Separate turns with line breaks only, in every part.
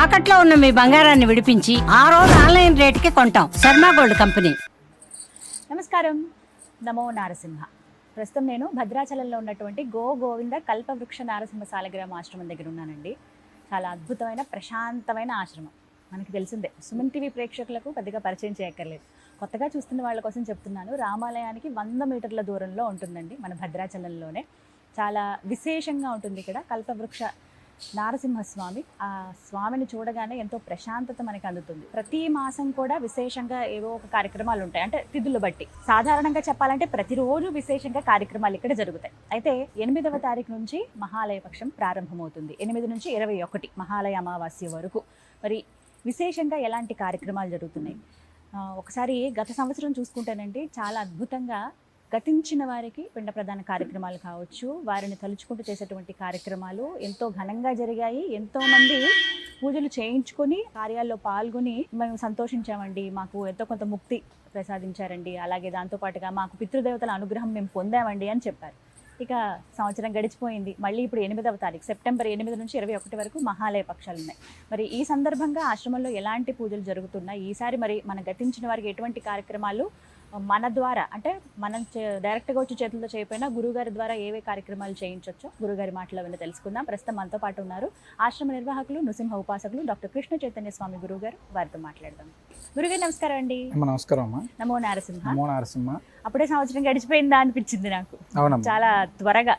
తాకట్లో ఉన్న మీ బంగారాన్ని విడిపించి ఆ రోజు ఆన్లైన్ రేటుకి కొంటాం. Sharma gold company.
నమస్కారం. నమో నారసింహ. ప్రస్తుతం నేను భద్రాచలంలో ఉన్నటువంటి గో గోవింద కల్పవృక్ష నారసింహ సాలగ్రామ ఆశ్రమం దగ్గర ఉన్నానండి. చాలా అద్భుతమైన ప్రశాంతమైన ఆశ్రమం. మనకి తెలిసిందే సుమన్ టీవీ ప్రేక్షకులకు పెద్దగా పరిచయం చేయక్కర్లేదు. కొత్తగా చూస్తున్న వాళ్ళ కోసం చెప్తున్నాను రామాలయానికి వంద మీటర్ల దూరంలో ఉంటుందండి మన భద్రాచలంలోనే. చాలా విశేషంగా ఉంటుంది ఇక్కడ కల్పవృక్ష నారసింహస్వామి ఆ స్వామిని చూడగానే ఎంతో ప్రశాంతత మనకి అందుతుంది. ప్రతి మాసం కూడా విశేషంగా ఏవో ఒక కార్యక్రమాలు ఉంటాయి. అంటే తిథులు బట్టి. సాధారణంగా చెప్పాలంటే ప్రతిరోజు విశేషంగా కార్యక్రమాలు ఇక్కడ జరుగుతాయి. అయితే ఎనిమిదవ తారీఖు నుంచి మహాలయ పక్షం ప్రారంభమవుతుంది. ఎనిమిది నుంచి ఇరవై ఒకటి మహాలయ అమావాస్య వరకు. మరి విశేషంగా ఎలాంటి కార్యక్రమాలు జరుగుతున్నాయి? ఒకసారి గత సంవత్సరం చూసుకుంటానండి చాలా అద్భుతంగా గతించిన వారికి పిండ ప్రధాన కార్యక్రమాలు కావచ్చు వారిని తలుచుకుంటూ చేసేటువంటి కార్యక్రమాలు ఎంతో ఘనంగా జరిగాయి. ఎంతో మంది పూజలు చేయించుకొని కార్యాల్లో పాల్గొని మేము సంతోషించామండి. మాకు ఎంతో కొంత ముక్తి ప్రసాదించారండి. అలాగే దాంతోపాటుగా మాకు పితృదేవతల అనుగ్రహం మేము పొందామండి అని చెప్పారు. ఇక సంవత్సరం గడిచిపోయింది. మళ్ళీ ఇప్పుడు ఎనిమిదవ తారీఖు సెప్టెంబర్ ఎనిమిది నుంచి ఇరవై ఒకటి వరకు మహాలయ పక్షాలు ఉన్నాయి మరి ఈ సందర్భంగా ఆశ్రమంలో ఎలాంటి పూజలు జరుగుతున్నాయి? ఈసారి మరి మన గతించిన వారికి ఎటువంటి కార్యక్రమాలు మన ద్వారా అంటే మనం డైరెక్ట్గా వచ్చి చేతులతో చేయకపోయినా గురుగారి ద్వారా ఏవే కార్యక్రమాలు చేయించవచ్చో గురుగారి మాటలో విని తెలుసుకుందాం. ప్రస్తుతం మనతో పాటు ఉన్నారు ఆశ్రమ నిర్వాహకులు నృసింహ ఉపాసకులు డాక్టర్ కృష్ణ చైతన్య స్వామి గురుగారు వారితో మాట్లాడదాం. గురుగారు నమస్కారం అండి.
నమస్కారం అమ్మా.
నమో నారసింహ.
నమో నరసింహ.
అప్పుడే సంవత్సరం గడిచిపోయిందా అనిపించింది నాకు. చాలా త్వరగా.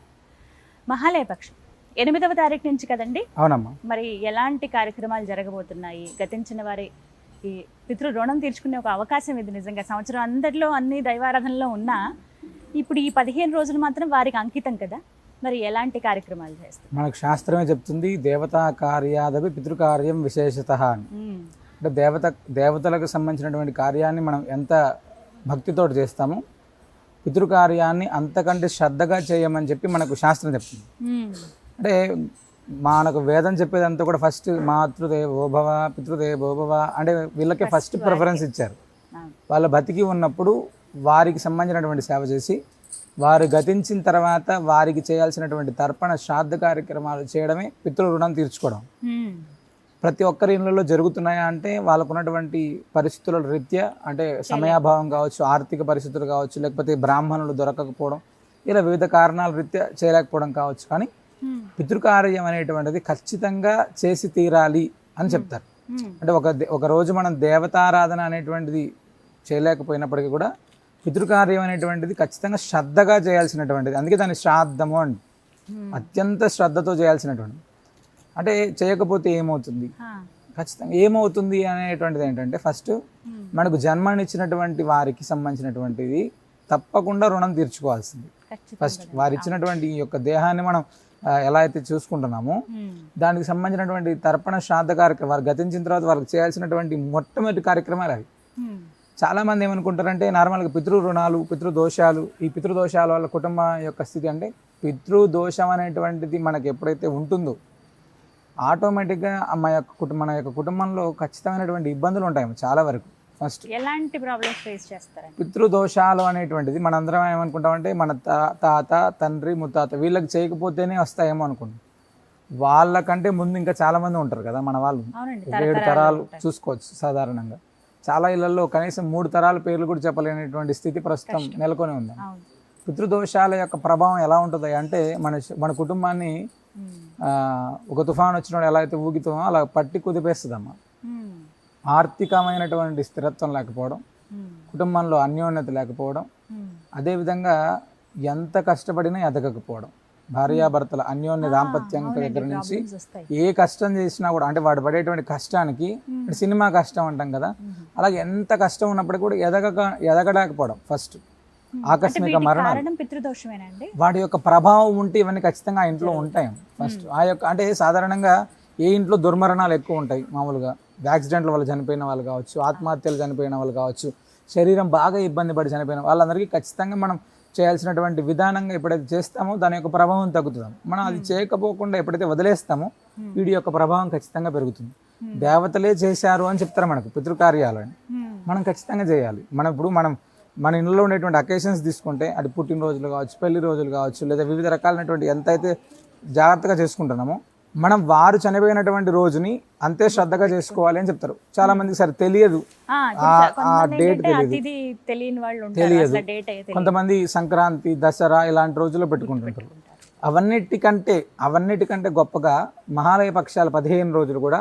మహాలయ పక్షం. ఎనిమిదవ తారీఖు నుంచి కదండి?
అవునమ్మా.
మరి ఎలాంటి కార్యక్రమాలు జరగబోతున్నాయి? గతించిన వారి ఈ పితృ రుణం తీర్చుకునే ఒక అవకాశం ఇది నిజంగా. సంవత్సరం అందరిలో అన్ని దైవారాధనలో ఉన్నా ఇప్పుడు ఈ పదిహేను రోజులు మాత్రం వారికి అంకితం కదా. మరి ఎలాంటి కార్యక్రమాలు చేస్తారు?
మనకు శాస్త్రమే చెప్తుంది దేవతా కార్యాదపి పితృకార్యం విశేషత అని. అంటే దేవత దేవతలకు సంబంధించినటువంటి కార్యాన్ని మనం ఎంత భక్తితో చేస్తామో పితృకార్యాన్ని అంతకంటే శ్రద్ధగా చేయమని చెప్పి మనకు శాస్త్రం చెప్తుంది. అంటే మనకు వేదం చెప్పేదంతా కూడా ఫస్ట్ మాతృదేవోభవ పితృదేవోభవ అంటే వీళ్ళకే ఫస్ట్ ప్రిఫరెన్స్ ఇచ్చారు. వాళ్ళ బతికి ఉన్నప్పుడు వారికి సంబంధించినటువంటి సేవ చేసి వారు గతించిన తర్వాత వారికి చేయాల్సినటువంటి తర్పణ శ్రాద్ధ కార్యక్రమాలు చేయడమే పితృ రుణం తీర్చుకోవడం. ప్రతి ఒక్కరి ఇళ్ళలో జరుగుతున్నాయా అంటే వాళ్ళకు ఉన్నటువంటి పరిస్థితుల రీత్యా అంటే సమయాభావం కావచ్చు ఆర్థిక పరిస్థితులు కావచ్చు లేకపోతే బ్రాహ్మణులు దొరకకపోవడం ఇలా వివిధ కారణాల రీత్యా చేయలేకపోవడం కావచ్చు. కానీ పితృకార్యం అనేటువంటిది ఖచ్చితంగా చేసి తీరాలి అని చెప్తారు. అంటే ఒక ఒక రోజు మనం దేవతారాధన అనేటువంటిది చేయలేకపోయినప్పటికీ కూడా పితృకార్యం అనేటువంటిది ఖచ్చితంగా శ్రద్ధగా చేయాల్సినటువంటిది. అందుకే దాన్ని శ్రాద్ధము అండి. అత్యంత శ్రద్ధతో చేయాల్సినటువంటిది. అంటే చేయకపోతే ఏమవుతుంది? ఖచ్చితంగా ఏమవుతుంది అనేటువంటిది ఏంటంటే ఫస్ట్ మనకు జన్మనిచ్చినటువంటి వారికి సంబంధించినటువంటిది తప్పకుండా రుణం తీర్చుకోవాల్సింది. ఫస్ట్ వారు ఇచ్చినటువంటి ఈ యొక్క దేహాన్ని మనం ఎలా అయితే చూసుకుంటున్నామో దానికి సంబంధించినటువంటి తర్పణ శ్రాద్ధ కార్యక్రమం వారు గతించిన తర్వాత వారికి చేయాల్సినటువంటి మొట్టమొదటి కార్యక్రమాలు అవి.
ఉమ్,
చాలా మంది ఏమనుకుంటారంటే నార్మల్గా పితృ రుణాలు పితృదోషాలు ఈ పితృదోషాల వల్ల కుటుంబ యొక్క స్థితి అంటే పితృదోషం అనేటువంటిది మనకి ఎప్పుడైతే ఉంటుందో ఆటోమేటిక్గా మా యొక్క కుటుంబ మన యొక్క కుటుంబంలో ఖచ్చితమైనటువంటి ఇబ్బందులు ఉంటాయి చాలా వరకు. ఫస్ట్.
ఎలాంటి ప్రాబ్లమ్స్ ఫేస్ చేస్తారండి?
పితృదోషాలు అనేటువంటిది మనందరం ఏమనుకుంటామంటే మన తాత తండ్రి ముత్తాత వీళ్ళకి చేయకపోతేనే వస్తాయేమో అనుకుంటాం. వాళ్ళకంటే ముందు ఇంకా చాలా మంది ఉంటారు కదా మన వాళ్ళు. ఏడు తరాలు. చూసుకోవచ్చు సాధారణంగా. చాలా ఇళ్ళలో కనీసం మూడు తరాల పేర్లు కూడా చెప్పలేనటువంటి స్థితి ప్రస్తుతం నెలకొని ఉంది. పితృదోషాల యొక్క ప్రభావం ఎలా ఉంటుంది అంటే మన మన కుటుంబాన్ని ఒక తుఫాన్ వచ్చినప్పుడు ఎలా అయితే ఊగితామో అలా పట్టి కుదిపేస్తుందమ్మా. ఆర్థికమైనటువంటి స్థిరత్వం లేకపోవడం కుటుంబంలో అన్యోన్యత లేకపోవడం. అదేవిధంగా ఎంత కష్టపడినా ఎదగకపోవడం. భార్యాభర్తల అన్యోన్య దాంపత్యం దగ్గర నుంచి ఏ కష్టం చేసినా కూడా అంటే వాడు పడేటువంటి కష్టానికి సినిమా కష్టం అంటాం కదా అలాగే ఎంత కష్టం ఉన్నప్పటికీ కూడా ఎదగక ఎదగలేకపోవడం ఫస్ట్ ఆకస్మిక
కారణం పితృదోషమేనండి
వాడి యొక్క ప్రభావం ఉంటే ఇవన్నీ ఖచ్చితంగా ఆ ఇంట్లో ఉంటాయి. ఫస్ట్ ఆ యొక్క అంటే సాధారణంగా ఏ ఇంట్లో దుర్మరణాలు ఎక్కువ ఉంటాయి మామూలుగా? యాక్సిడెంట్ల వల్ల చనిపోయిన వాళ్ళు కావచ్చు ఆత్మహత్యలు చనిపోయిన వాళ్ళు కావచ్చు శరీరం బాగా ఇబ్బంది పడి చనిపోయిన వాళ్ళందరికీ ఖచ్చితంగా మనం చేయాల్సినటువంటి విధానంగా ఎప్పుడైతే చేస్తామో దాని యొక్క ప్రభావం తగ్గుతుంది. మనం అది చేయకపోకుండా ఎప్పుడైతే వదిలేస్తామో వీడి యొక్క ప్రభావం ఖచ్చితంగా పెరుగుతుంది. దేవతలే చేశారు అని చెప్తారు మనకు పితృకార్యాలని. మనం ఖచ్చితంగా చేయాలి. మనం ఇప్పుడు మనం మన ఇంట్లో ఉండేటువంటి అకేషన్స్ తీసుకుంటే అది పుట్టినరోజులు కావచ్చు పెళ్ళి రోజులు కావచ్చు లేదా వివిధ రకాలైనటువంటి ఎంత అయితే జాగ్రత్తగా చేసుకుంటున్నామో మనం వారు చనిపోయినటువంటి రోజుని అంతే శ్రద్ధగా చేసుకోవాలి అని చెప్తారు. చాలా మందికి సరే తెలియదు. తెలియదు.
డేట్ అయితే తెలియదు.
కొంతమంది సంక్రాంతి దసరా ఇలాంటి రోజుల్లో పెట్టుకుంటుంటారు. అవన్నిటికంటే అవన్నిటికంటే గొప్పగా మహాలయ పక్షాల పదిహేను రోజులు కూడా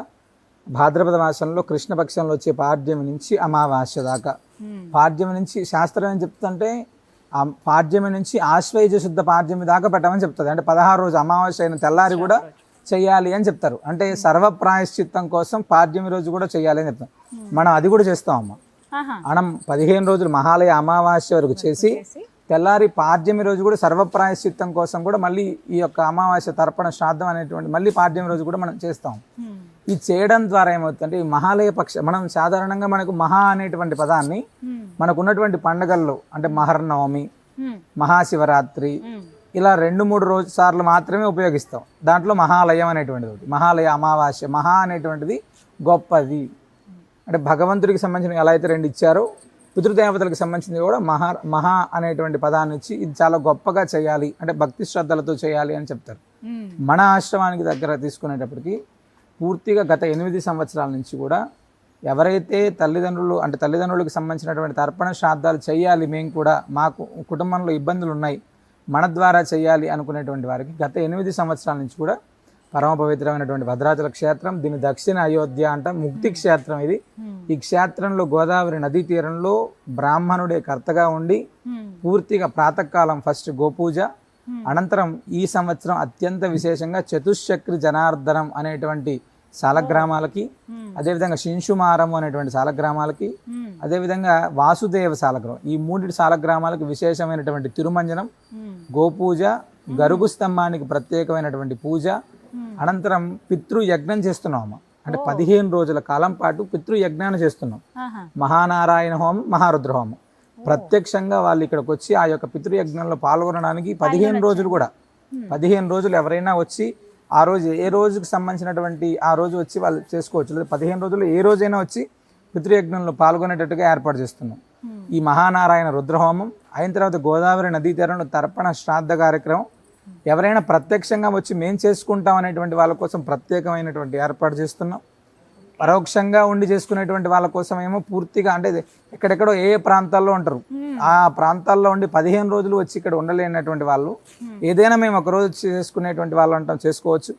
భాద్రపద మాసంలో కృష్ణ పక్షంలో వచ్చే పాడ్యమి నుంచి అమావాస్య దాకా.
ఉమ్,
పాడ్యమి నుంచి శాస్త్రం ఏం చెప్తుంటే ఆ పాడ్యమి నుంచి ఆశ్వయుజ శుద్ధ పాడ్యమి దాకా పెట్టమని చెప్తుంది. అంటే పదహారు రోజు అమావాస్య అయిన తెల్లారి కూడా చెయ్యాలి అని చెప్తారు. అంటే సర్వ ప్రాయశ్చిత్తం కోసం పాడ్యమి రోజు కూడా చెయ్యాలి అని చెప్తాం మనం అది కూడా చేస్తాం అమ్మ. మనం పదిహేను రోజులు మహాలయ అమావాస్య వరకు చేసి తెల్లారి పాడ్యమి రోజు కూడా సర్వప్రాయశ్చిత్తం కోసం కూడా మళ్ళీ ఈ యొక్క అమావాస్య తర్పణ శ్రాద్ధం అనేటువంటి మళ్ళీ పాడ్యమి రోజు కూడా మనం చేస్తాం. ఈ చేయడం ద్వారా ఏమవుతుందంటే ఈ మహాలయ పక్ష మనం సాధారణంగా మనకు మహా అనేటువంటి పదాన్ని
ఉమ్,
మనకు ఉన్నటువంటి పండుగల్లో అంటే మహర్నవమి మహాశివరాత్రి ఇలా రెండు మూడు రోజు సార్లు మాత్రమే ఉపయోగిస్తాం. దాంట్లో మహాలయం అనేటువంటిది ఒకటి. మహాలయ అమావాస్య మహా అనేటువంటిది గొప్పది. అంటే భగవంతుడికి సంబంధించిన ఎలా అయితే రెండు ఇచ్చారో పితృదేవతలకు సంబంధించింది కూడా మహా మహా అనేటువంటి పదాన్ని ఇచ్చి ఇది చాలా గొప్పగా చేయాలి. అంటే భక్తి శ్రద్ధలతో చేయాలి అని చెప్తారు. మన ఆశ్రమానికి దగ్గర తీసుకునేటప్పటికి పూర్తిగా గత ఎనిమిది సంవత్సరాల నుంచి కూడా ఎవరైతే తల్లిదండ్రులు అంటే తల్లిదండ్రులకు సంబంధించినటువంటి తర్పణ శ్రాద్ధాలు చేయాలి మేము కూడా మాకు కుటుంబంలో ఇబ్బందులు ఉన్నాయి మన ద్వారా చేయాలి అనుకునేటువంటి వారికి గత ఎనిమిది సంవత్సరాల నుంచి కూడా పరమ పవిత్రమైనటువంటి భద్రాచల క్షేత్రం దీని దక్షిణ అయోధ్య అంట ముక్తి క్షేత్రం ఇది. ఈ క్షేత్రంలో గోదావరి నదీ తీరంలో బ్రాహ్మణుడే కర్తగా ఉండి పూర్తిగా ప్రాతకాలం ఫస్ట్ గోపూజ అనంతరం ఈ సంవత్సరం అత్యంత విశేషంగా చతుశ్చక్రి జనార్దనం అనేటువంటి సాలగ్రామాలకి
ఉమ్,
అదేవిధంగా శింషుమారము అనేటువంటి సాలగ్రామాలకి
ఉమ్,
అదేవిధంగా వాసుదేవ సాలగ్రామం. ఈ మూడిటి సాలగ్రామాలకు విశేషమైనటువంటి తిరుమంజనం గోపూజ గరుగు స్తంభానికి ప్రత్యేకమైనటువంటి పూజ అనంతరం పితృయజ్ఞం చేస్తున్నాము. అంటే పదిహేను రోజుల కాలం పాటు పితృయజ్ఞాన్ని చేస్తున్నాం. మహానారాయణ హోమం మహారుద్ర హోమం. ప్రత్యక్షంగా వాళ్ళు ఇక్కడికి వచ్చి ఆ యొక్క పితృయజ్ఞంలో పాల్గొనడానికి పదిహేను రోజులు కూడా. పదిహేను రోజులు ఎవరైనా వచ్చి ఆ రోజు ఏ రోజుకి సంబంధించినటువంటి ఆ రోజు వచ్చి వాళ్ళు చేసుకోవచ్చు. లేదా పదిహేను రోజులు ఏ రోజైనా వచ్చి పితృయజ్ఞంలో పాల్గొనేటట్టుగా ఏర్పాటు చేస్తున్నాం.
Hmm.
ఈ మహానారాయణ రుద్రహోమం అయిన తర్వాత గోదావరి నదీ తీరంలో తర్పణ శ్రాద్ధ కార్యక్రమం. ఎవరైనా ప్రత్యక్షంగా వచ్చి మేం చేసుకుంటాం అనేటువంటి వాళ్ళ కోసం ప్రత్యేకమైనటువంటి ఏర్పాటు చేస్తున్నాం. పరోక్షంగా ఉండి చేసుకునేటువంటి వాళ్ళ కోసం ఏమో పూర్తిగా అంటే ఎక్కడెక్కడో ఏ ఏ ప్రాంతాల్లో ఉంటారు. ఆ ప్రాంతాల్లో ఉండి పదిహేను రోజులు వచ్చి ఇక్కడ ఉండలేనటువంటి వాళ్ళు. ఏదైనా మేము ఒక రోజు చేసుకునేటువంటి వాళ్ళు అంటాం చేసుకోవచ్చు.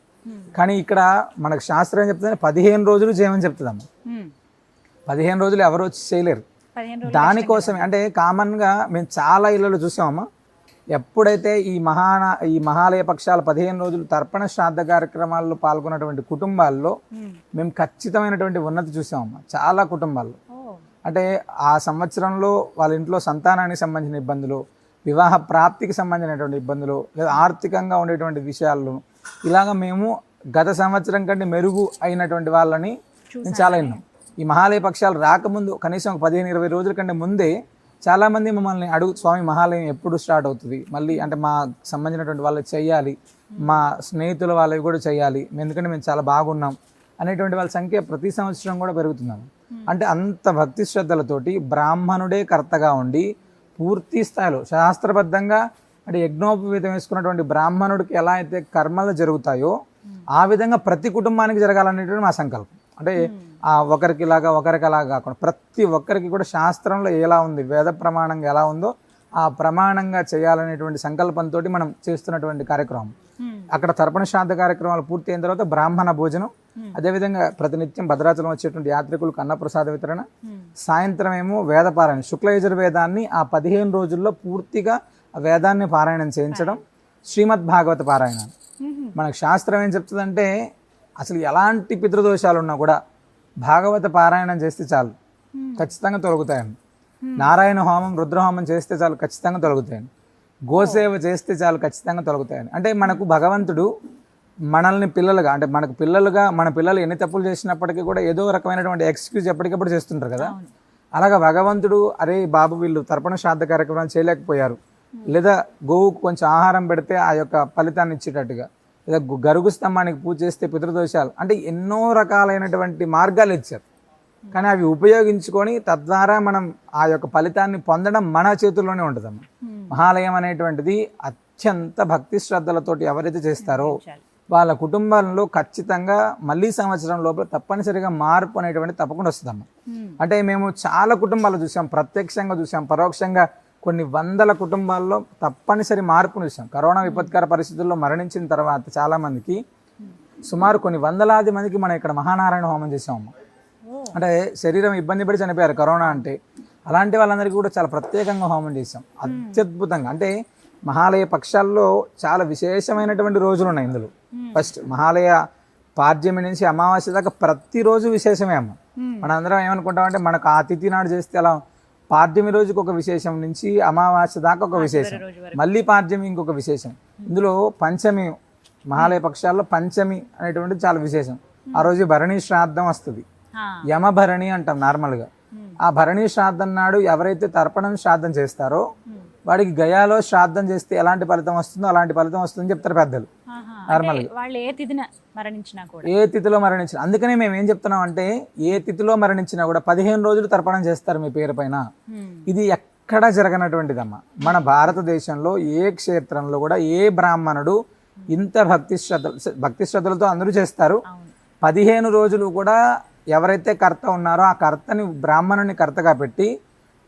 కానీ ఇక్కడ మనకు శాస్త్రం చెప్తుంది పదిహేను రోజులు చేయమని చెప్తుందమ్మ. పదిహేను రోజులు ఎవరు వచ్చి చేయలేరు. దానికోసమే అంటే కామన్గా మేము చాలా ఇళ్ళలో చూసామమ్మా. ఎప్పుడైతే ఈ మహాన ఈ మహాలయ పక్షాల పదిహేను రోజులు తర్పణ శ్రాద్ధ కార్యక్రమాల్లో పాల్గొన్నటువంటి కుటుంబాల్లో మేము. ఖచ్చితమైనటువంటి ఉన్నతి చూసామమ్మా చాలా కుటుంబాల్లో. అంటే ఆ సంవత్సరంలో వాళ్ళ ఇంట్లో సంతానానికి సంబంధించిన ఇబ్బందులు వివాహ ప్రాప్తికి సంబంధించినటువంటి ఇబ్బందులు లేదా ఆర్థికంగా ఉండేటువంటి విషయాలు ఇలాగ మేము గత సంవత్సరం కంటే మెరుగు అయినటువంటి వాళ్ళని నేను చాలా విన్నాం. ఈ మహాలయ పక్షాలు రాకముందు కనీసం ఒక పదిహేను ఇరవై రోజుల కంటే ముందే చాలామంది మమ్మల్ని అడుగు స్వామి మహాలయం ఎప్పుడు స్టార్ట్ అవుతుంది? మళ్ళీ అంటే మా సంబంధించినటువంటి వాళ్ళు చేయాలి. మా స్నేహితుల వాళ్ళవి కూడా చేయాలి. ఎందుకంటే మేము చాలా బాగున్నాం. అనేటువంటి వాళ్ళ సంఖ్య ప్రతి సంవత్సరం కూడా పెరుగుతున్నాము అంటే అంత భక్తి శ్రద్ధలతోటి బ్రాహ్మణుడే కర్తగా ఉండి పూర్తి స్థాయిలో శాస్త్రబద్ధంగా అంటే యజ్ఞోపవీతం వేసుకున్నటువంటి బ్రాహ్మణుడికి ఎలా అయితే కర్మలు జరుగుతాయో ఆ విధంగా ప్రతి కుటుంబానికి జరగాలనేటువంటి మా సంకల్పం. అంటే ఆ ఒకరికి ఇలాగా ఒకరికి అలాగా కాకుండా ప్రతి ఒక్కరికి కూడా శాస్త్రంలో ఎలా ఉంది వేద ప్రమాణంగా ఎలా ఉందో ఆ ప్రమాణంగా చేయాలనేటువంటి సంకల్పంతో మనం చేస్తున్నటువంటి కార్యక్రమం. అక్కడ తర్పణ శ్రాద్ధ కార్యక్రమాలు పూర్తి అయిన తర్వాత బ్రాహ్మణ భోజనం. అదేవిధంగా ప్రతినిత్యం భద్రాచలం వచ్చేటువంటి యాత్రికులకు అన్నప్రసాద వితరణ సాయంత్రం ఏమో వేదపారాయణ శుక్ల యజుర్వేదాన్ని ఆ పదిహేను రోజుల్లో పూర్తిగా వేదాన్ని పారాయణం చేయించడం శ్రీమద్ భాగవత పారాయణ మనకు శాస్త్రం ఏం చెప్తుందంటే అసలు ఎలాంటి పితృదోషాలు ఉన్నా కూడా భాగవత పారాయణం చేస్తే చాలు. ఖచ్చితంగా తొలగుతాయని నారాయణ హోమం రుద్రహోమం చేస్తే చాలు ఖచ్చితంగా తొలగుతాయని గోసేవ చేస్తే చాలు ఖచ్చితంగా తొలగుతాయని అంటే మనకు భగవంతుడు మనల్ని పిల్లలుగా అంటే మనకు పిల్లలుగా మన పిల్లలు ఎన్ని తప్పులు చేసినప్పటికీ కూడా ఏదో రకమైనటువంటి ఎక్స్క్యూజ్ ఎప్పటికప్పుడు చేస్తుంటారు కదా. అలాగా భగవంతుడు అరే బాబు వీళ్ళు తర్పణ శ్రాద్ధ కార్యక్రమాలు చేయలేకపోయారు. లేదా గోవుకు కొంచెం ఆహారం పెడితే ఆ యొక్క ఫలితాన్ని ఇచ్చేటట్టుగా. లేదా గరుగు స్తంభానికి పూజ చేస్తే పితృదోషాలు అంటే ఎన్నో రకాలైనటువంటి మార్గాలు ఇచ్చారు కానీ అవి ఉపయోగించుకొని తద్వారా మనం ఆ యొక్క ఫలితాన్ని పొందడం మన చేతుల్లోనే ఉంటుందమ్మా మహాలయం అనేటువంటిది అత్యంత భక్తి శ్రద్ధలతోటి ఎవరైతే చేస్తారో. వాళ్ళ కుటుంబంలో ఖచ్చితంగా మళ్ళీ సంవత్సరం లోపల తప్పనిసరిగా మార్పు అనేటువంటి తప్పకుండా వస్తుందమ్మా
మ్మ్.
అంటే మేము చాలా కుటుంబాలు చూసాం ప్రత్యక్షంగా చూసాం పరోక్షంగా కొన్ని వందల కుటుంబాల్లో తప్పనిసరి మార్పును చూసాం. కరోనా విపత్కర పరిస్థితుల్లో మరణించిన తర్వాత చాలా మందికి సుమారు కొన్ని వందలాది మందికి మనం ఇక్కడ మహానారాయణ హోమం చేసామమ్మా
ఓ.
అంటే శరీరం ఇబ్బంది పడి చనిపోయారు కరోనా అంటే. అలాంటి వాళ్ళందరికీ కూడా చాలా ప్రత్యేకంగా హోమం చేసాం అత్యద్భుతంగా. అంటే మహాలయ పక్షాల్లో చాలా విశేషమైనటువంటి రోజులు ఉన్నాయి ఇందులో. ఫస్ట్ మహాలయ పాడ్యమి నుంచి అమావాస్య దాకా ప్రతిరోజు విశేషమే అమ్మ.
మ్మ్.
మనందరం ఏమనుకుంటామంటే మనకు ఆ తిథి నాడు చేస్తే అలా పాడ్యమి రోజుకి ఒక విశేషం నుంచి అమావాస్య దాకా ఒక విశేషం. మళ్ళీ పాడ్యమి ఇంకొక విశేషం ఇందులో పంచమి మహాలయ పక్షాల్లో పంచమి అనేటువంటిది చాలా విశేషం ఆ రోజు భరణి శ్రాద్ధం వస్తుంది. యమభరణి అంటాం నార్మల్గా. ఆ భరణి శ్రాద్ధం నాడు ఎవరైతే తర్పణం శ్రాద్ధం చేస్తారో. వాడికి గయాలో శ్రాద్ధం చేస్తే ఎలాంటి ఫలితం వస్తుందో అలాంటి ఫలితం వస్తుందని చెప్తారు పెద్దలు.
వాళ్ళు ఏ తిథిన మరణించినా కూడా.
ఏ తిథిలో మరణించిన అందుకనే మేము ఏం చెప్తున్నాం అంటే ఏ తిథిలో మరణించినా కూడా పదిహేను రోజులు తర్పణం చేస్తారు మీ పేరు పైన. ఇది ఎక్కడా జరగనటువంటిదమ్మా. మన భారతదేశంలో ఏ క్షేత్రంలో కూడా ఏ బ్రాహ్మణుడు ఇంత భక్తి శ్రద్ధ భక్తి శ్రద్ధలతో అందరూ చేస్తారు. పదిహేను రోజులు కూడా ఎవరైతే కర్త ఉన్నారో ఆ కర్తని బ్రాహ్మణుని కర్తగా పెట్టి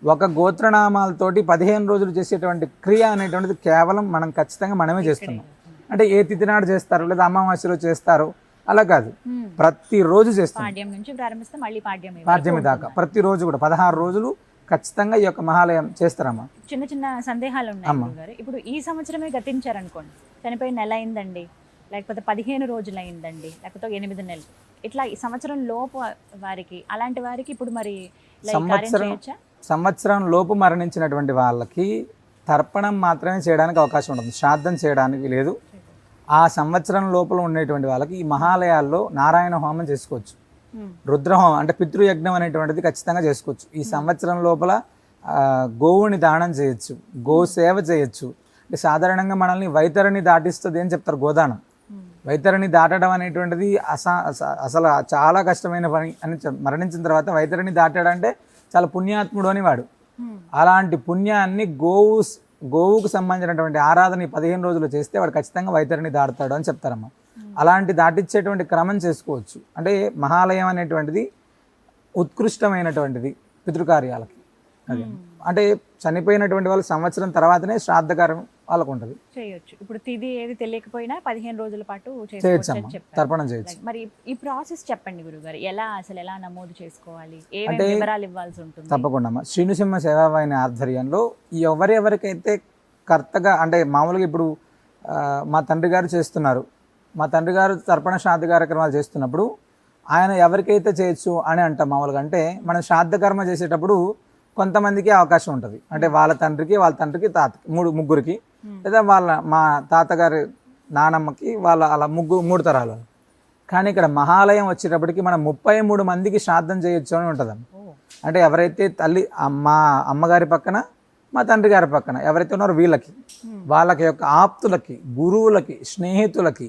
ఒక గోత్రనామాలతోటి పదిహేను రోజులు చేసేటువంటి క్రియ అనేటువంటిది కేవలం మనం ఖచ్చితంగా మనమే చేస్తున్నాం. అంటే ఏ తిథి నాడు చేస్తారు లేదా అమావాస్యలో చేస్తారు అలా కాదు. ప్రతిరోజు చేస్తాం.
పాడ్యం నుంచి ప్రారంభిస్తే మళ్ళీ పాడ్యం వరకు
పాడ్యమి దాకా. ప్రతిరోజు కూడా పదహారు రోజులు ఖచ్చితంగా ఈ యొక్క మహాలయం చేస్తారమ్మా.
చిన్న చిన్న సందేహాలు ఉన్నాయి ఇప్పుడు ఈ సంవత్సరమే గతించారనుకోండి. చనిపోయి నెల అయిందండి. లేకపోతే పదిహేను రోజులు అయిందండి. లేకపోతే ఎనిమిది నెలలు. ఇట్లా ఈ సంవత్సరం లోపు వారికి అలాంటి వారికి ఇప్పుడు మరి
సంవత్సరం సంవత్సరం లోపు మరణించినటువంటి వాళ్ళకి తర్పణం మాత్రమే చేయడానికి అవకాశం ఉంటుంది. శ్రాద్ధం చేయడానికి లేదు. ఆ సంవత్సరం లోపల ఉండేటువంటి వాళ్ళకి ఈ మహాలయాల్లో నారాయణ హోమం చేసుకోవచ్చు. రుద్రహోమం అంటే పితృయజ్ఞం అనేటువంటిది ఖచ్చితంగా చేసుకోవచ్చు. ఈ సంవత్సరం లోపల గోవుని దానం చేయొచ్చు గో సేవ చేయొచ్చు. అంటే సాధారణంగా మనల్ని వైతరిని దాటిస్తుంది అని చెప్తారు గోదానం. వైతరిని దాటడం అనేటువంటిది అస అస- అసలు చాలా కష్టమైన పని అని మరణించిన తర్వాత వైతరిని దాటాడంటే చాలా పుణ్యాత్ముడు అని వాడు. అలాంటి పుణ్యాన్ని గోవు గోవుకు సంబంధించినటువంటి ఆరాధన ఈ పదిహేను రోజులు చేస్తే వాడు ఖచ్చితంగా వైతరిని దాటుతాడు అని చెప్తారమ్మా. అలాంటి దాటించేటువంటి క్రమం చేసుకోవచ్చు. అంటే మహాలయం అనేటువంటిది ఉత్కృష్టమైనటువంటిది పితృకార్యాలకి. అది అంటే చనిపోయినటువంటి వాళ్ళు సంవత్సరం తర్వాతనే శ్రాద్ధకారం వాళ్ళకు ఉంటుంది
చేయొచ్చు. ఇప్పుడు తిది ఏది తెలియకపోయినా పదిహేను రోజుల పాటు చెప్పారు.
తర్పణం చేయొచ్చు.
మరి ఈ ప్రాసెస్ చెప్పండి గురుగారు. ఎలా అసలు ఎలా నమోదు చేసుకోవాలి? ఏమేమి వివరాలు ఇవ్వాల్సి ఉంటుంది?
తప్పకుండా శ్రీనుసింహ సేవావాహిని ఆధ్వర్యంలో ఎవరెవరికైతే కర్తగా అంటే మామూలుగా ఇప్పుడు మా తండ్రి గారు చేస్తున్నారు. మా తండ్రి గారు తర్పణ శ్రాద్ధ కార్యక్రమాలు చేస్తున్నప్పుడు ఆయన ఎవరికైతే చేయొచ్చు అని అంటాం మామూలుగా. అంటే మనం శ్రాద్ధ కర్మ చేసేటప్పుడు కొంతమందికి అవకాశం ఉంటుంది. అంటే వాళ్ళ తండ్రికి వాళ్ళ తండ్రికి తాతకి మూడు ముగ్గురికి లేదా వాళ్ళ మా తాతగారి నానమ్మకి వాళ్ళ అలా ముగ్గురు మూడు తరాలు కానీ ఇక్కడ మహాలయం వచ్చేటప్పటికి మనం ముప్పై మూడు మందికి శ్రాద్ధం చేయొచ్చు అని ఉంటుంది. అంటే ఎవరైతే తల్లి మా అమ్మగారి పక్కన మా తండ్రి గారి పక్కన ఎవరైతే ఉన్నారో వీళ్ళకి వాళ్ళకి యొక్క ఆప్తులకి గురువులకి స్నేహితులకి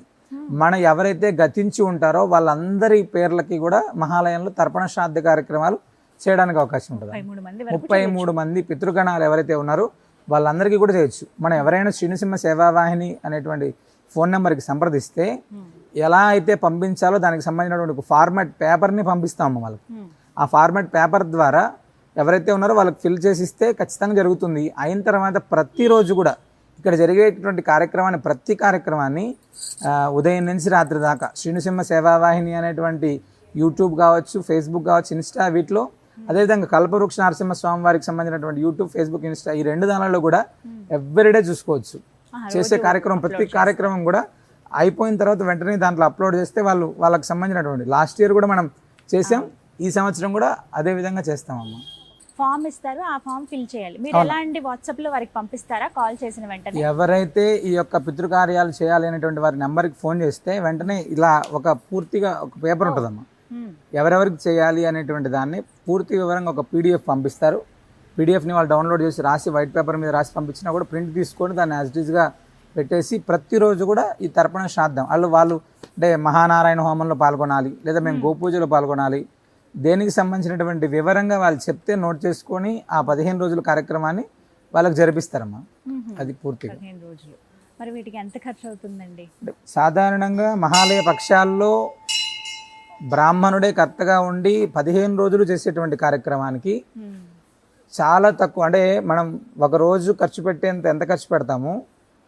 మన ఎవరైతే గతించి ఉంటారో వాళ్ళందరి పేర్లకి కూడా మహాలయంలో తర్పణ శ్రాద్ధ కార్యక్రమాలు చేయడానికి అవకాశం ఉంటుంది.
ముప్పై మూడు మంది వరకు
ముప్పై మూడు మంది పితృగణాలు ఎవరైతే ఉన్నారో వాళ్ళందరికీ కూడా చేయొచ్చు మనం ఎవరైనా శ్రీనిసింహ సేవావాహిని అనేటువంటి ఫోన్ నెంబర్కి సంప్రదిస్తే
మ్మ్.
ఎలా అయితే పంపించాలో దానికి సంబంధించినటువంటి ఒక ఫార్మాట్ పేపర్ని పంపిస్తాము వాళ్ళకి
మ్మ్.
ఆ ఫార్మాట్ పేపర్ ద్వారా ఎవరైతే ఉన్నారో వాళ్ళకి ఫిల్ చేసి ఇస్తే ఖచ్చితంగా జరుగుతుంది అయిన తర్వాత ప్రతిరోజు కూడా ఇక్కడ జరిగేటటువంటి కార్యక్రమాన్ని ప్రతి కార్యక్రమాన్ని ఉదయం నుంచి రాత్రి దాకా శ్రీనుసింహ సేవావాహిని అనేటువంటి యూట్యూబ్ కావచ్చు ఫేస్బుక్ కావచ్చు ఇన్స్టా వీటిలో అదేవిధంగా కల్పవృక్ష నరసింహ స్వామి వారికి సంబంధించినటువంటి యూట్యూబ్ ఫేస్బుక్ ఇన్స్టా ఈ రెండు దానిలో కూడా ఎవ్రీడే చూసుకోవచ్చు. చేసే కార్యక్రమం ప్రతి కార్యక్రమం కూడా అయిపోయిన తర్వాత వెంటనే దాంట్లో అప్లోడ్ చేస్తే వాళ్ళు వాళ్ళకి సంబంధించినటువంటి లాస్ట్ ఇయర్ కూడా మనం చేసాం. ఈ సంవత్సరం కూడా అదే విధంగా చేస్తామమ్మా.
ఫామ్ ఇస్తారు ఆ ఫామ్ ఫిల్ చేయాలి. మీరు ఎలా అండి వాట్సాప్లో వారికి పంపిస్తారా? కాల్ చేసిన వెంటనే?
ఎవరైతే ఈ యొక్క పితృకార్యాలు చేయాలి అనేటువంటి వారి నెంబర్కి ఫోన్ చేస్తే వెంటనే ఇలా ఒక పూర్తిగా ఒక పేపర్ ఉంటుందమ్మా.
మ్మ్.
ఎవరెవరికి చేయాలి అనేటువంటి దాన్ని పూర్తి వివరంగా ఒక పీడిఎఫ్ పంపిస్తారు. పీడిఎఫ్ని వాళ్ళు డౌన్లోడ్ చేసి రాసి వైట్ పేపర్ మీద రాసి పంపించినా కూడా ప్రింట్ తీసుకొని దాన్ని యాజ్గా పెట్టేసి ప్రతిరోజు కూడా ఈ తర్పణ శ్రాద్ధం వాళ్ళు వాళ్ళు అంటే మహానారాయణ హోమంలో పాల్గొనాలి లేదా మేము గోపూజలో పాల్గొనాలి. దేనికి సంబంధించినటువంటి వివరంగా వాళ్ళు చెప్తే నోట్ చేసుకొని ఆ పదిహేను రోజుల కార్యక్రమాన్ని వాళ్ళకి జరిపిస్తారమ్మా.
మ్మ్.
అది పూర్తిగా.
మరి వీటికి ఎంత ఖర్చు అవుతుందండి
సాధారణంగా మహాలయ పక్షాల్లో బ్రాహ్మణుడే కర్తగా ఉండి పదిహేను రోజులు చేసేటువంటి కార్యక్రమానికి చాలా తక్కువ అంటే మనం ఒక రోజు ఖర్చు పెట్టేంత ఎంత ఖర్చు పెడతామో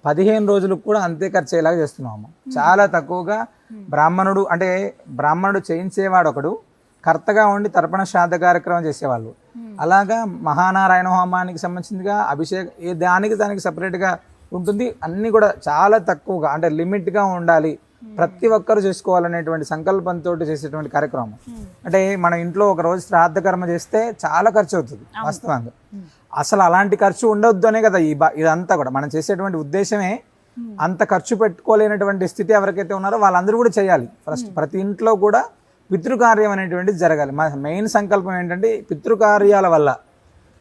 పదిహేను రోజులకు కూడా అంతే ఖర్చు అయ్యేలాగా చేస్తున్నాము. చాలా తక్కువగా బ్రాహ్మణుడు అంటే బ్రాహ్మణుడు చేయించేవాడు ఒకడు కర్తగా ఉండి తర్పణ శ్రాద్ధ కార్యక్రమం చేసేవాళ్ళు. అలాగా మహానారాయణ హోమానికి సంబంధించినగా అభిషేక్ ఏ దానికి దానికి సపరేట్గా ఉంటుంది అన్నీ కూడా చాలా తక్కువగా అంటే లిమిట్గా ఉండాలి. ప్రతి ఒక్కరు చేసుకోవాలనేటువంటి సంకల్పంతో చేసేటువంటి కార్యక్రమం. అంటే మన ఇంట్లో ఒక రోజు శ్రాద్ధ కర్మ చేస్తే చాలా ఖర్చు అవుతుంది వాస్తవంగా. అసలు అలాంటి ఖర్చు ఉండొద్దు అనే కదా ఈ బా ఇదంతా కూడా. మనం చేసేటువంటి ఉద్దేశమే అంత ఖర్చు పెట్టుకోలేనటువంటి స్థితి ఎవరికైతే ఉన్నారో వాళ్ళందరూ కూడా చేయాలి. ఫస్ట్ ప్రతి ఇంట్లో కూడా పితృకార్యం అనేటువంటిది జరగాలి. మా మెయిన్ సంకల్పం ఏంటంటే పితృకార్యాల వల్ల.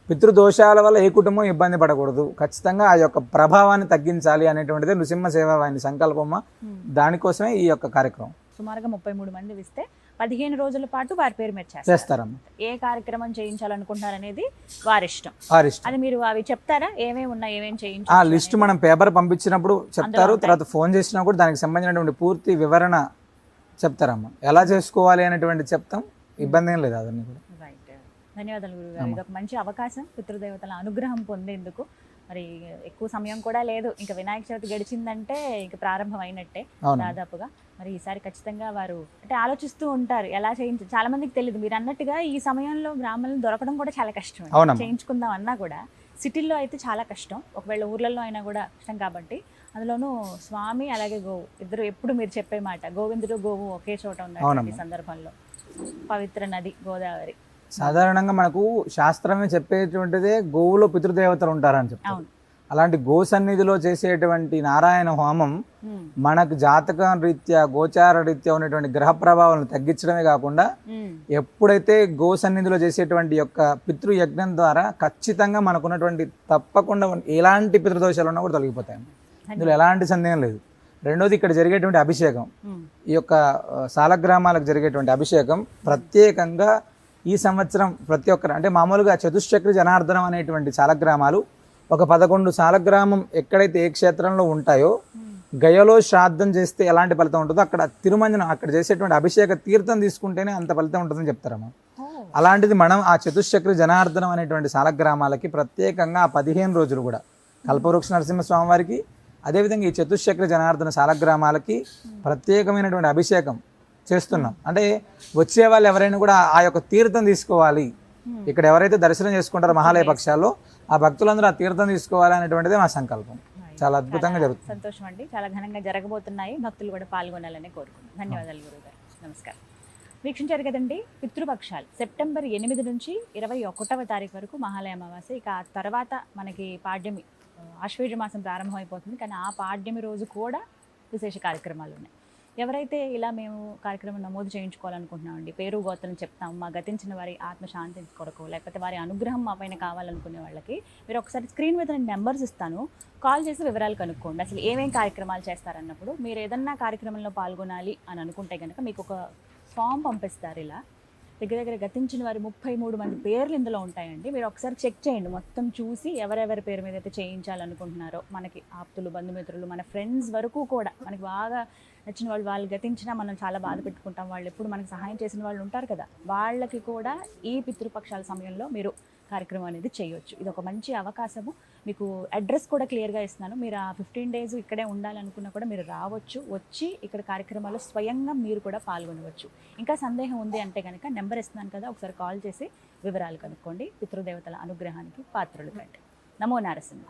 పితృదోషాల వల్ల ఏ కుటుంబం ఇబ్బంది పడకూడదు. ఖచ్చితంగా ఆ యొక్క ప్రభావాన్ని తగ్గించాలి అనేటువంటిది నృసింహ సేవ వారి సంకల్పమా దానికోసమే ఈ యొక్క కార్యక్రమం.
సుమారుగా ముప్పై మూడు మంది ఇస్తే పదిహేను రోజుల పాటు వారి పేరు చేస్తారు.
చేస్తారమ్మా
ఏ కార్యక్రమం చేయించాలనుకుంటున్నారనేది వారి ఇష్టం
వారి ఇష్టం.
అది మీరు అవి చెప్తారా? ఏమేమి ఉన్నాయి? ఏమేమి చేయించు
ఆ లిస్ట్ మనం పేపర్ పంపించినప్పుడు చెప్తారు. తర్వాత ఫోన్ చేసినా కూడా దానికి సంబంధించినటువంటి పూర్తి వివరణ చెప్తారమ్మా ఎలా చేసుకోవాలి అనేటువంటి చెప్తాం. ఇబ్బంది ఏం లేదు అదన్నీ కూడా.
ధన్యవాదాలు గురుగారు. ఇది ఒక మంచి అవకాశం పితృదేవతల అనుగ్రహం పొందేందుకు. మరి ఎక్కువ సమయం కూడా లేదు. ఇంకా వినాయక చవితి గడిచిందంటే ఇంక ప్రారంభం అయినట్టే దాదాపుగా. మరి ఈసారి ఖచ్చితంగా వారు అంటే ఆలోచిస్తూ ఉంటారు ఎలా చేయించ చాలా మందికి తెలియదు మీరు అన్నట్టుగా ఈ సమయంలో బ్రాహ్మణులు దొరకడం కూడా చాలా కష్టం. చేయించుకుందాం అన్నా కూడా సిటీల్లో అయితే చాలా కష్టం. ఒకవేళ ఊర్లలో అయినా కూడా కష్టం కాబట్టి అందులోనూ స్వామి అలాగే గోవు ఇద్దరు ఎప్పుడు మీరు చెప్పే మాట గోవిందుడు గోవు ఒకే చోట ఉన్నటువంటి. సందర్భంలో. పవిత్ర నది గోదావరి.
సాధారణంగా మనకు శాస్త్రమే చెప్పేటువంటిదే గోవులో పితృదేవతలు ఉంటారని చెప్తారు. అలాంటి గో సన్నిధిలో చేసేటువంటి నారాయణ హోమం మనకు జాతకం రీత్యా గోచార రీత్యా ఉన్నటువంటి గ్రహ ప్రభావాలను తగ్గించడమే కాకుండా ఎప్పుడైతే గో సన్నిధిలో చేసేటువంటి యొక్క పితృ యజ్ఞం ద్వారా ఖచ్చితంగా మనకున్నటువంటి తప్పకుండా ఎలాంటి పితృదోషాలు ఉన్నా కూడా తొలగిపోతాయి. ఇందులో ఎలాంటి సందేహం లేదు. రెండోది ఇక్కడ జరిగేటువంటి అభిషేకం. ఈ యొక్క సాలగ్రామాలకు జరిగేటువంటి అభిషేకం ప్రత్యేకంగా ఈ సంవత్సరం ప్రతి ఒక్కరు అంటే మామూలుగా చతుశ్చక్ర జనార్దనం అనేటువంటి సాలగ్రామాలు ఒక పదకొండు సాలగ్రామం ఎక్కడైతే ఏ క్షేత్రంలో ఉంటాయో గయలో శ్రాద్ధం చేస్తే ఎలాంటి ఫలితం ఉంటుందో అక్కడ తిరుమంజనం అక్కడ చేసేటువంటి అభిషేక తీర్థం తీసుకుంటేనే అంత ఫలితం ఉంటుందని చెప్తారమ్మా. అలాంటిది మనం ఆ చతుశ్చక్ర జనార్దనం అనేటువంటి సాలగ్రామాలకి ప్రత్యేకంగా ఆ పదిహేను రోజులు కూడా కల్పవృక్ష నరసింహస్వామి వారికి అదేవిధంగా ఈ చతుశ్చక్ర జనార్దన సాలగ్రామాలకి ప్రత్యేకమైనటువంటి అభిషేకం చేస్తున్నాం. అంటే వచ్చే వాళ్ళు ఎవరైనా కూడా ఆ యొక్క తీర్థం తీసుకోవాలి.
Hmm.
ఇక్కడ ఎవరైతే దర్శనం చేసుకుంటారో మహాలయ పక్షాల్లో ఆ భక్తులందరూ ఆ తీర్థం తీసుకోవాలి అనేటువంటిదే మా సంకల్పం. చాలా అద్భుతంగా జరుగుతుంది.
సంతోషం అండి చాలా ఘనంగా జరగబోతున్నాయి. భక్తులు కూడా పాల్గొనాలని కోరుకుంటున్నాను ధన్యవాదాలు గురుగారు. నమస్కారం. వీక్షించారు కదండి పితృపక్షాలు. సెప్టెంబర్ ఎనిమిది నుంచి ఇరవై ఒకటవ తారీఖు వరకు మహాలయ అమావాస్య. ఇక ఆ తర్వాత మనకి పాడ్యమి ఆశ్వేజ మాసం ప్రారంభం అయిపోతుంది కానీ ఆ పాడ్యమి రోజు కూడా విశేష కార్యక్రమాలు ఉన్నాయి. ఎవరైతే ఇలా మేము కార్యక్రమం నమోదు చేయించుకోవాలనుకుంటున్నామండి పేరు గోత్రం చెప్తాం మా గతించిన వారి ఆత్మశాంతి కొరకు లేకపోతే వారి అనుగ్రహం మా పైన కావాలనుకునే వాళ్ళకి మీరు ఒకసారి స్క్రీన్ మీద నేను నెంబర్స్ ఇస్తాను. కాల్ చేసి వివరాలు కనుక్కోండి. అసలు ఏమేమి కార్యక్రమాలు చేస్తారన్నప్పుడు మీరు ఏదన్నా కార్యక్రమంలో పాల్గొనాలి అని అనుకుంటే కనుక మీకు ఒక ఫామ్ పంపిస్తారు ఇలా. దగ్గర దగ్గర గతించిన వారి ముప్పై మూడు మంది పేర్లు ఇందులో ఉంటాయండి. మీరు ఒకసారి చెక్ చేయండి. మొత్తం చూసి ఎవరెవరి పేరు మీద అయితే చేయించాలనుకుంటున్నారో మనకి ఆప్తులు బంధుమిత్రులు మన ఫ్రెండ్స్ వరకు కూడా మనకి బాగా నచ్చిన వాళ్ళు వాళ్ళు గతించినా మనం చాలా బాధ పెట్టుకుంటాం. వాళ్ళు ఎప్పుడు మనకు సహాయం చేసిన వాళ్ళు ఉంటారు కదా. వాళ్ళకి కూడా ఈ పితృపక్షాల సమయంలో మీరు కార్యక్రమం అనేది చేయొచ్చు. ఇది ఒక మంచి అవకాశము. మీకు అడ్రస్ కూడా క్లియర్గా ఇస్తున్నాను. మీరు ఆ ఫిఫ్టీన్ డేస్ ఇక్కడే ఉండాలనుకున్నా కూడా మీరు రావచ్చు. వచ్చి ఇక్కడ కార్యక్రమాల్లో స్వయంగా మీరు కూడా పాల్గొనవచ్చు. ఇంకా సందేహం ఉంది అంటే కనుక నెంబర్ ఇస్తున్నాను కదా ఒకసారి కాల్ చేసి వివరాలు కనుక్కోండి. పితృదేవతల అనుగ్రహానికి పాత్రలు కండి నమో నారసింహ.